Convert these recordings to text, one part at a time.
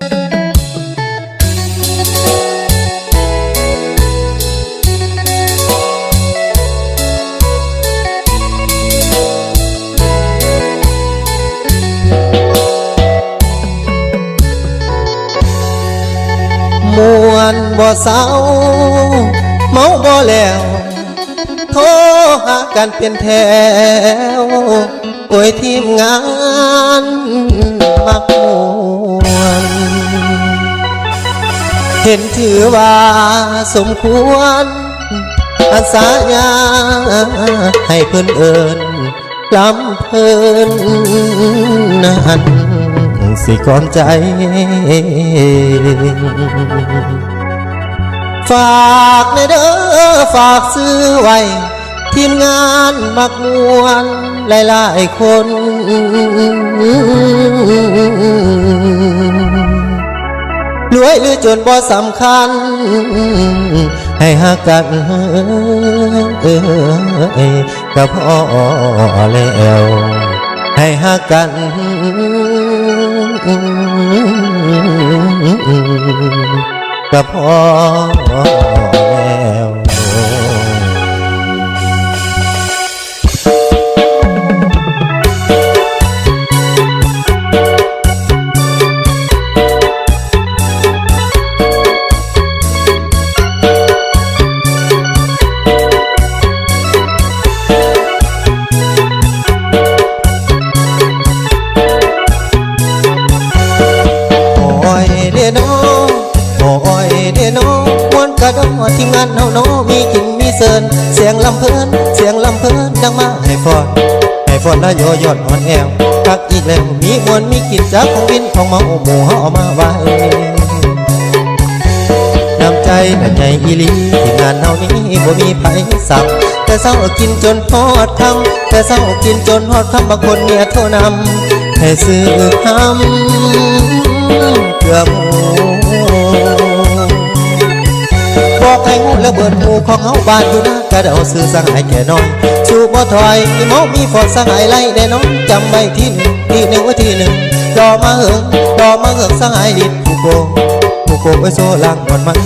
มวนบ่เศร้าเมาบ่แล้วโทรหากันเป็นแถวโอ้ยทีมงานมัก ถือว่าสมควรอาสาญาให้เพิ่อนเอิญลำเพิ่นนั้นสิก่อนใจฝากในเด้อฝากซื้อไว้ ทีมงานมักมวนหลายๆคน วยหรือจนบ่สำคัญ ให้หักกันเอ้ยก็พอแล้ว ให้หักกันก็พอ ระดอทีมงานเฮาโนมีกินมีเซินเสียงลำเพลินเสียงลำเพลินดังมาให้ฟอนให้ฟอนและโยยอดอ่อนแอวคักอีกแล้วมีมวนมีกินจากของวินของเมาหมู่เฮาเอามาไว้น้ำใจแม่นใหญ่อีหลีทีมงานเฮานี้บ่มีไผสับแต่เศร้ากินจนฮอดคำแต่เศร้ากินจนฮอดคำบางคนเมียโทรนำให้ซื้อคำ เบิดหมู่ของเฮาบ้านอยู่นะกระเดาซื้อสังหายแก่น้อยสู้บ่ถอยมีเมามีฟอดสังหายไล่แน่นอนจำไว้ที่หนึ่งที่หนึ่งไว้ที่หนึ่งรอมาเหิงรอมาเหิงสังหายดิดผู้โกงผู้โกไว้โซลังมันมัน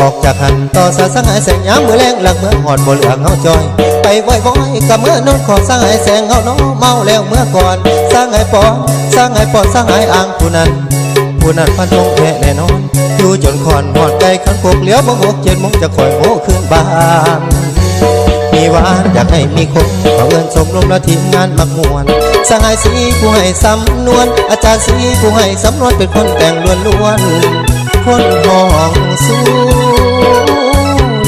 ออกจากหันต่อสาสังหายแสงยามมือแรงหลังเมื่อหอดบ่เหลืองเฮาจอย ไปบ่อยบ่อยกับเมื่อนอนขอสังหายแสงเฮาน้อเมาแล้วเมื่อก่อนสร้างให้ปอนสร้างให้ปอนสร้างให้อ่างผู้นั้น ผู้นั้นพันธงแท้แน่นอนอยู่จนคอนหอดไกลขันพวกเหลี้ยวบ่หกเจ็ดโมงจะคอยโง่ขึ้นบ้านมีหวานอยากให้มีคงเขาเอินสมรมและทีมงานมักมวนสหายสีผู้ให้สำนวน อาจารย์สีผู้ให้สำนวนเป็นคนแต่งล้วนล้วนคนห้องสู้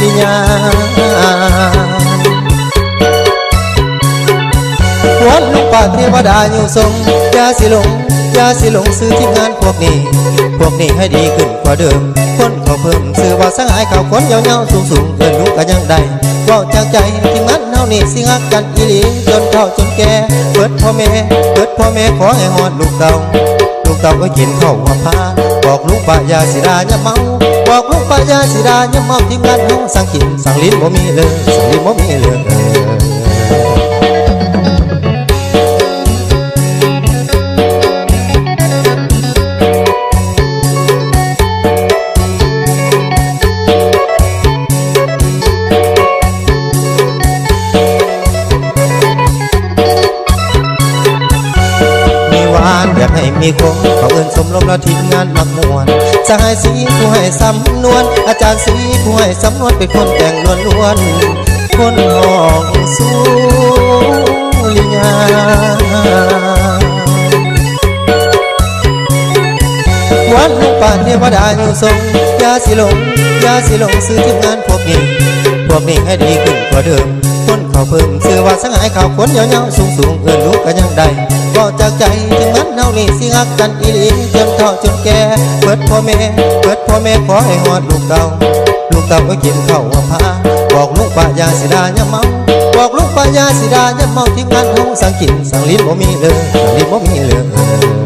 ลิญา เทวดาอยู่ทรงอยาสิหลงอยาสิหลงซื้อทีมงานพวกนี้ พวกนี้ให้ดีขึ้นกว่าเดิม คนเขาเพิ่มซื้อว่าสังหายข่าวคนยาวๆสูงๆเอินลูกกันยังได้ว่าจากใจทีมงานเฮานี่สิฮักกันอีหลีจนเฒ่าจนแก่เปิดพ่อแม่เปิดพ่อแม่ขอให้ฮอดลูกเต่าลูกเต่าก็กินข้าวหัวพาบอกลูกป้ายาสิดาอย่าเมาบอกลูกป้ายาสิดาอย่าเมาทีมงานเฮาสั่งกินสั่งลิ้นบ่มีเลยสั่งลิ้นบ่มีเลย มีคงเขาเอินสมรมและทีมงานมักมวนสหายสีผู้ให้สำนวน อาจารย์สีผู้ให้สำนวนเป็นคนแต่งล้วนล้วนคนห้องสู้ลิญาวันลูกป่าเทวดาอยู่ทรงยาสิลงยาสิลงซื้อทีมงานพวกนี้ พวกนี้ให้ดีขึ้นกว่าเดิม เขาเพิ่มซื้อว่าสังหายข่าวคนยาวๆสูงๆเอื้อนลูกกันยังได้บอกจากใจถึงนั้นเฮานี่สิฮักกันอีหลีจนเฒ่าจนแก่เปิดพ่อแม่เปิดพ่อแม่ขอให้ฮอดลูกเต่าลูกเต่าก็กินข้าวว่าพาบอกลูกป้ายาสิดาอย่าเมาบอกลูกป้ายาสิดาอย่าเมาที่งานเฮาสั่งกินสั่งลิ้นบ่มีเลยสั่งลิ้นบ่มีเลย